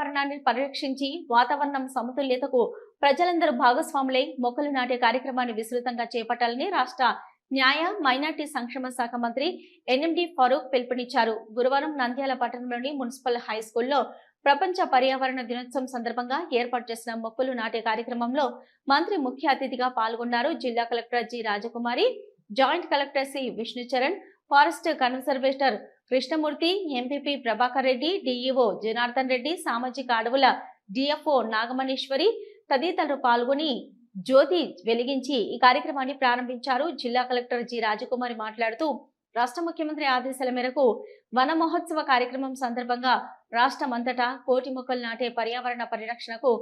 పర్యావరణాన్ని పరిరక్షించి వాతావరణం సమతుల్యతకు ప్రజలందరూ భాగస్వాములై మొక్కలు నాటే కార్యక్రమాన్ని విస్తృతంగా చేపట్టాలని రాష్ట్ర న్యాయ మైనార్టీ సంక్షేమ శాఖ మంత్రి ఎన్ఎండి ఫరూక్ పిలుపునిచ్చారు. గురువారం నంద్యాల పట్టణంలోని మున్సిపల్ హై స్కూల్లో ప్రపంచ పర్యావరణ దినోత్సవం సందర్భంగా ఏర్పాటు చేసిన మొక్కలు నాటే కార్యక్రమంలో మంత్రి ముఖ్య అతిథిగా పాల్గొన్నారు. జిల్లా collector G Rajakumari joint collector C Vishnucharan forest conservator Krishnamurthy MPP Prabhakar Reddy DEO Janardhan Reddy సామాజిక అడవుల డిఎఫ్ఓ నాగమణేశ్వరి తదితరులు పాల్గొని జ్యోతి వెలిగించి ఈ కార్యక్రమాన్ని ప్రారంభించారు. జిల్లా కలెక్టర్ జి. రాజకుమారి మాట్లాడుతూ రాష్ట్ర ముఖ్యమంత్రి ఆదేశాల మేరకు వన మహోత్సవ కార్యక్రమం సందర్భంగా రాష్ట్రమంతటా కోటి మొక్కలు నాటే పర్యావరణ పరిరక్షణకు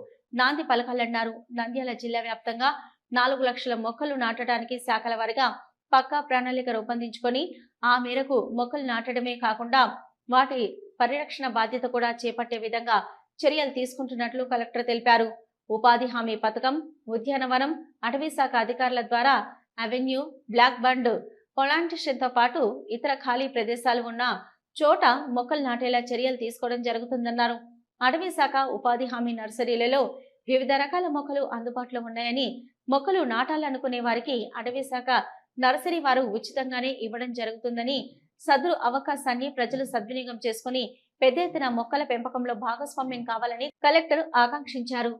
నాంది పలకాలన్నారు. నంద్యాల జిల్లా వ్యాప్తంగా నాలుగు లక్షల మొక్కలు నాటడానికి శాఖల వారిగా పక్కా ప్రణాళిక రూపొందించుకొని ఆ మేరకు మొక్కలు నాటడమే కాకుండా వాటి పరిరక్షణ బాధ్యత కూడా చేపట్టే విధంగా చర్యలు తీసుకుంటున్నట్లు కలెక్టర్ తెలిపారు. ఉపాధి హామీ పథకం ఉద్యానవనం అటవీ శాఖ అధికారుల ద్వారా అవెన్యూ బ్లాక్ బండ్ పొలాంటిషన్తో పాటు ఇతర ఖాళీ ప్రదేశాలు ఉన్న చోట మొక్కలు నాటేలా చర్యలు తీసుకోవడం జరుగుతుందన్నారు. అటవీ శాఖ ఉపాధి హామీ నర్సరీలలో వివిధ రకాల మొక్కలు అందుబాటులో ఉన్నాయని మొక్కలు నాటాలనుకునే వారికి అటవీ శాఖ నర్సరీ వారు ఉచితంగానే ఇవ్వడం జరుగుతుందని సదరు అవకాశాన్ని ప్రజలు సద్వినియోగం చేసుకుని పెద్ద ఎత్తున మొక్కల పెంపకంలో భాగస్వామ్యం కావాలని కలెక్టర్ ఆకాంక్షించారు.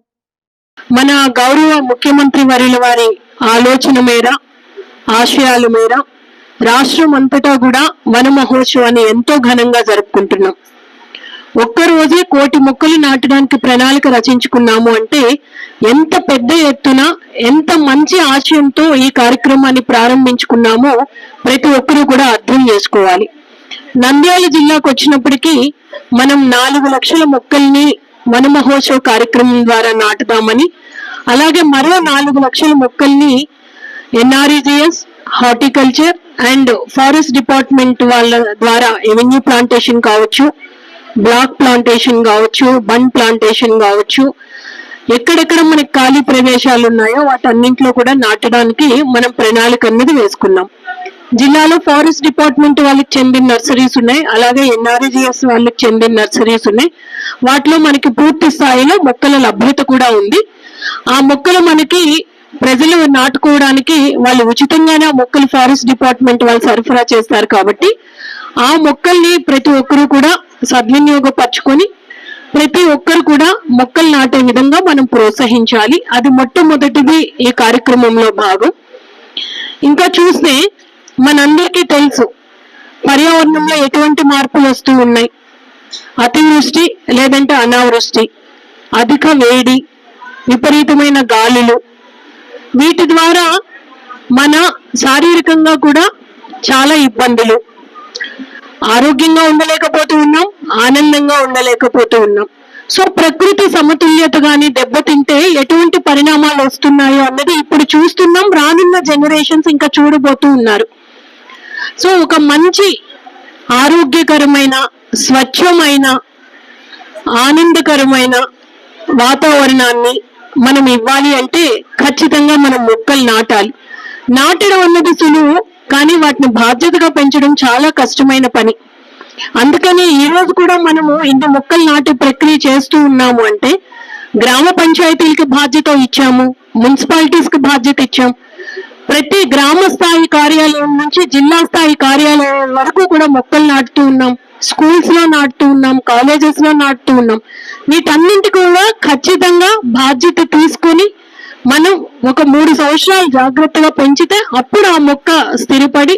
మన గౌరవ ముఖ్యమంత్రి వర్యుల వారి ఆలోచన మేర ఆశయాల మేర రాష్ట్రం అంతటా కూడా వన మహోత్సవాన్ని ఎంతో ఘనంగా జరుపుకుంటున్నాం. ఒక్క రోజే కోటి మొక్కలు నాటడానికి ప్రణాళిక రచించుకున్నాము అంటే ఎంత పెద్ద ఎత్తున ఎంత మంచి ఆశయంతో ఈ కార్యక్రమాన్ని ప్రారంభించుకున్నామో ప్రతి ఒక్కరూ కూడా అర్థం చేసుకోవాలి. నంద్యాల జిల్లాకు వచ్చినప్పటికీ మనం నాలుగు లక్షల మొక్కల్ని వనమహోత్సవ కార్యక్రమం ద్వారా నాటుదామని అలాగే మరో నాలుగు లక్షల మొక్కల్ని NREGS horticulture and forest department వాళ్ళ ద్వారా ఎవెన్యూ ప్లాంటేషన్ కావచ్చు బ్లాక్ ప్లాంటేషన్ కావచ్చు బన్ ప్లాంటేషన్ కావచ్చు ఎక్కడెక్కడ మనకి ఖాళీ ప్రదేశాలు ఉన్నాయో వాటన్నింటిలో కూడా నాటడానికి మనం ప్రణాళిక అనేది వేసుకున్నాం. జిల్లాలో ఫారెస్ట్ డిపార్ట్మెంట్ వాళ్ళకి చెందిన నర్సరీస్ ఉన్నాయి. అలాగే ఎన్ఆర్జిఎస్ వాళ్ళకి చెందిన నర్సరీస్ ఉన్నాయి. వాటిలో మనకి పూర్తి స్థాయిలో మొక్కల లభ్యత కూడా ఉంది. ఆ మొక్కలు మనకి ప్రజలు నాటుకోవడానికి వాళ్ళు ఉచితంగానే ఆ మొక్కలు ఫారెస్ట్ డిపార్ట్మెంట్ వాళ్ళు సరఫరా చేస్తారు కాబట్టి ఆ మొక్కల్ని ప్రతి ఒక్కరూ కూడా సద్వినియోగపరచుకొని ప్రతి ఒక్కరు కూడా మొక్కలు నాటే విధంగా మనం ప్రోత్సహించాలి. అది మొట్టమొదటిది ఈ కార్యక్రమంలో భాగం. ఇంకా చూస్తే మనందరికీ తెలుసు పర్యావరణంలో ఎటువంటి మార్పులు వస్తూ ఉన్నాయి. అతివృష్టి లేదంటే అనావృష్టి అధిక వేడి విపరీతమైన గాలులు. వీటి ద్వారా మన శారీరకంగా కూడా చాలా ఇబ్బందులు. ఆరోగ్యంగా ఉండలేకపోతూ ఉన్నాం ఆనందంగా ఉండలేకపోతూ ఉన్నాం. సో ప్రకృతి సమతుల్యత గాని దెబ్బతింటే ఎటువంటి పరిణామాలు వస్తున్నాయో అన్నది ఇప్పుడు చూస్తున్నాం రానున్న జనరేషన్స్ ఇంకా చూడబోతూ ఉన్నారు. సో ఒక మంచి ఆరోగ్యకరమైన స్వచ్ఛమైన ఆనందకరమైన వాతావరణాన్ని మనం ఇవ్వాలి అంటే ఖచ్చితంగా మనం మొక్కలు నాటాలి. నాటడం అన్నది సులువు కానీ వాటిని బాధ్యతగా పెంచడం చాలా కష్టమైన పని. అందుకనే ఈ రోజు కూడా మనము ఇన్ని మొక్కలు నాటే ప్రక్రియ చేస్తూ ఉన్నాము అంటే గ్రామ పంచాయతీలకు బాధ్యత ఇచ్చాము మున్సిపాలిటీస్కి బాధ్యత ఇచ్చాం. ప్రతి గ్రామ స్థాయి కార్యాలయం నుంచి జిల్లా స్థాయి కార్యాలయం వరకు కూడా మొక్కలు నాటుతూ ఉన్నాం. స్కూల్స్లో నాటుతూ ఉన్నాం కాలేజెస్లో నాటుతూ ఉన్నాం. వీటన్నింటి కూడా ఖచ్చితంగా బాధ్యత తీసుకొని మనం ఒక మూడు సంవత్సరాలు జాగ్రత్తగా పెంచితే అప్పుడు ఆ మొక్క స్థిరపడి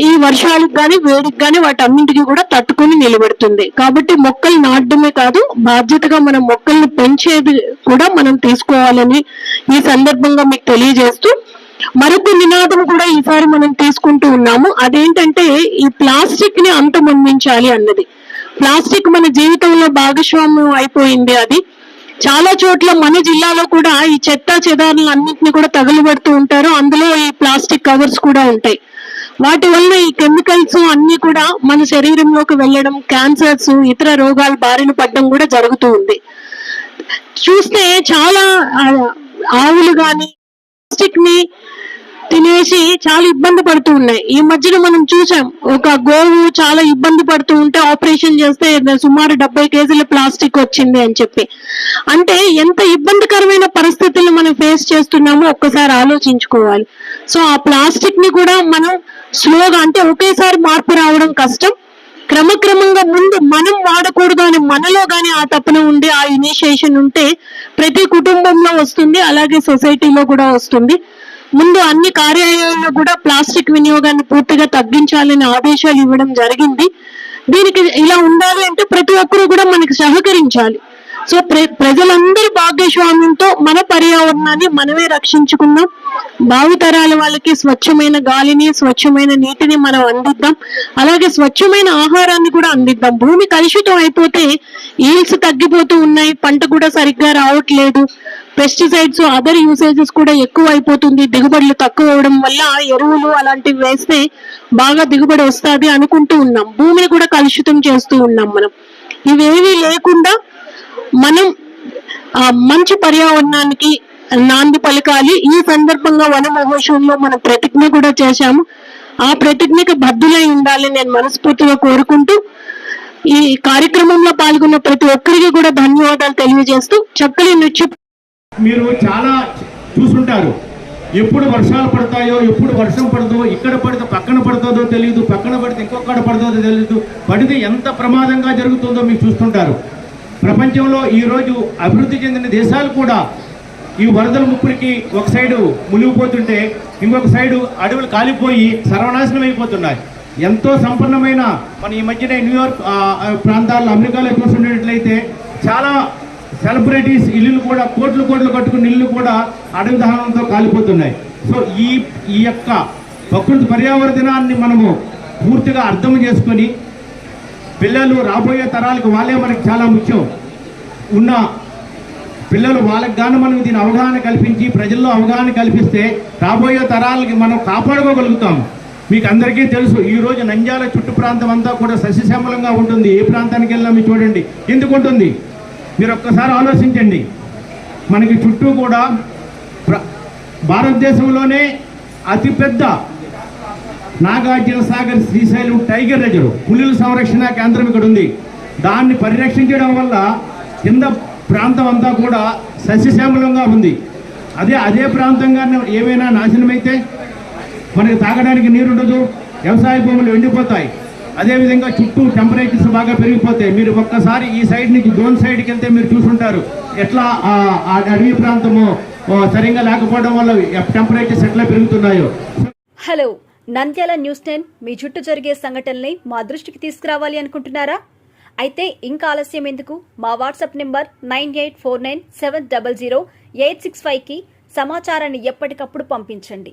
ఈ వర్షాలకు కానీ వేడికి గాని వాటన్నింటికి కూడా తట్టుకొని నిలబెడుతుంది. కాబట్టి మొక్కలు నాటడమే కాదు బాధ్యతగా మనం మొక్కల్ని పెంచేది కూడా మనం తీసుకోవాలని ఈ సందర్భంగా మీకు తెలియజేస్తూ మరొక నినాదం కూడా ఈసారి మనం తీసుకుంటూ ఉన్నాము. అదేంటంటే ఈ ప్లాస్టిక్ని అంతమొందించాలి అన్నది. ప్లాస్టిక్ మన జీవితంలో భాగస్వామ్యం అయిపోయింది అది. చాలా చోట్ల మన జిల్లాలో కూడా ఈ చెత్త చెదారులు అన్నింటినీ కూడా తగలబెడుతూ ఉంటారు. అందులో ఈ ప్లాస్టిక్ కవర్స్ కూడా ఉంటాయి. వాటి వల్ల ఈ కెమికల్స్ అన్ని కూడా మన శరీరంలోకి వెళ్ళడం క్యాన్సర్స్ ఇతర రోగాలు బారిన పడడం కూడా జరుగుతూ ఉంది. చూస్తే చాలా ఆవులు కానీ ప్లాస్టిక్ని తినేసి చాలా ఇబ్బంది పడుతూ ఉన్నాయి. ఈ మధ్యన మనం చూసాం ఒక గోవు చాలా ఇబ్బంది పడుతూ ఉంటే ఆపరేషన్ చేస్తే సుమారు డెబ్బై కేజీల ప్లాస్టిక్ వచ్చింది అని చెప్పి. అంటే ఎంత ఇబ్బందికరమైన పరిస్థితులను మనం ఫేస్ చేస్తున్నామో ఒక్కసారి ఆలోచించుకోవాలి. సో ఆ ప్లాస్టిక్ని కూడా మనం స్లోగా అంటే ఒకేసారి మార్పు రావడం కష్టం. క్రమక్రమంగా ముందు మనం వాడకూడదు అని మనలో గాని ఆ తపన ఉండి ఆ ఇనిషియేషన్ ఉంటే ప్రతి కుటుంబంలో వస్తుంది అలాగే సొసైటీలో కూడా వస్తుంది. ముందు అన్ని కార్యాలయాల్లో కూడా ప్లాస్టిక్ వినియోగాన్ని పూర్తిగా తగ్గించాలని ఆదేశాలు ఇవ్వడం జరిగింది. దీనికి ఇలా ఉండాలి అంటే ప్రతి ఒక్కరూ కూడా మనకి సహకరించాలి. సో ప్ర ప్రజలందరి భాగస్వామ్యంతో మన పర్యావరణాన్ని మనమే రక్షించుకుందాం. భావితరాల వాళ్ళకి స్వచ్ఛమైన గాలిని స్వచ్ఛమైన నీటిని మనం అందిద్దాం. అలాగే స్వచ్ఛమైన ఆహారాన్ని కూడా అందిద్దాం. భూమి కలుషితం అయిపోతే ఈల్స్ తగ్గిపోతూ ఉన్నాయి. పంట కూడా సరిగ్గా రావట్లేదు. పెస్టిసైడ్స్ అదర్ యూసేజెస్ కూడా ఎక్కువ అయిపోతుంది. దిగుబడులు తక్కువ అవడం వల్ల ఎరువులు అలాంటివి వేస్తే బాగా దిగుబడి వస్తుంది అనుకుంటూ ఉన్నాం. భూమిని కూడా కలుషితం చేస్తూ ఉన్నాం మనం. ఇవేవి లేకుండా మనం ఆ మంచి పర్యావరణానికి నాంది పలకాలి. ఈ సందర్భంగా వన మహోత్సవంలో మనం ప్రతిజ్ఞ కూడా చేశాము. ఆ ప్రతిజ్ఞకు బద్దులై ఉండాలని నేను మనస్ఫూర్తిగా కోరుకుంటూ ఈ కార్యక్రమంలో పాల్గొన్న ప్రతి ఒక్కరికి కూడా ధన్యవాదాలు తెలియజేస్తూ చక్కని నృత్య మీరు చాలా చూసుంటారు. ఎప్పుడు వర్షాలు పడతాయో ఎప్పుడు వర్షం పడదో ఇక్కడ పడితే పక్కన పడుతుందో తెలియదు పక్కన పడితే ఇంకొకడ పడుతుందో తెలియదు పడితే ఎంత ప్రమాదంగా జరుగుతుందో మీరు చూస్తుంటారు. ప్రపంచంలో ఈరోజు అభివృద్ధి చెందిన దేశాలు కూడా ఈ వరదల ముప్పురికి ఒక సైడు మునిగిపోతుంటే ఇంకొక సైడు అడవులు కాలిపోయి సర్వనాశనం అయిపోతున్నాయి. ఎంతో సంపన్నమైన మన ఈ మధ్యనే న్యూయార్క్ ప్రాంతాల్లో అమెరికాలో చూసుకున్నట్లయితే చాలా సెలబ్రిటీస్ ఇల్లులు కూడా కోట్లు కోట్లు కట్టుకున్న ఇల్లు కూడా అడవి దహనంతో కాలిపోతున్నాయి. సో ఈ ఈ యొక్క ప్రకృతి పర్యావరణ దినాన్ని మనము పూర్తిగా అర్థం చేసుకొని పిల్లలు రాబోయే తరాలకు వాళ్ళే మనకి చాలా ముఖ్యం. ఉన్న పిల్లలు వాళ్ళకి గాను మనం దీని అవగాహన కల్పించి ప్రజల్లో అవగాహన కల్పిస్తే రాబోయే తరాలకి మనం కాపాడుకోగలుగుతాం. మీకు అందరికీ తెలుసు ఈరోజు నంద్యాల చుట్టు ప్రాంతం అంతా కూడా సస్యశ్యామలంగా ఉంటుంది. ఏ ప్రాంతానికి వెళ్ళినా మీరు చూడండి. ఎందుకు ఉంటుంది? మీరు ఒక్కసారి ఆలోచించండి. మనకి చుట్టూ కూడా భారతదేశంలోనే అతిపెద్ద నాగార్జున సాగర్ శ్రీశైలం టైగర్ రిజర్వ్ పులుల సంరక్షణ కేంద్రం ఇక్కడ ఉంది దాన్ని పరిరక్షించడం వల్ల కింద ప్రాంతం అంతా కూడా సస్యశ్యామలంగా ఉంది. అదే అదే ప్రాంతంగా ఏమైనా నాశనమైతే మనకి తాగడానికి నీరుండదు వ్యవసాయ భూములు ఎండిపోతాయి. అదేవిధంగా చుట్టూ టెంపరేచర్స్ బాగా పెరిగిపోతాయి మీరు ఒక్కసారి ఈ సైడ్ నుంచి జోన్ సైడ్కి వెళ్తే మీరు చూసుంటారు. ఎట్లా ఆ అడవి ప్రాంతము సరిగ్గా లేకపోవడం వల్ల టెంపరేచర్స్ ఎట్లా పెరుగుతున్నాయో. హలో నంద్యాల న్యూస్ టెన్ మీ చుట్టూ జరిగే సంఘటనల్ని మా దృష్టికి తీసుకురావాలి అనుకుంటున్నారా? అయితే ఇంకా ఆలస్యం ఎందుకు? మా WhatsApp number nine eight four nine seven double zero eight six ఫైవ్కి సమాచారాన్ని ఎప్పటికప్పుడు పంపించండి.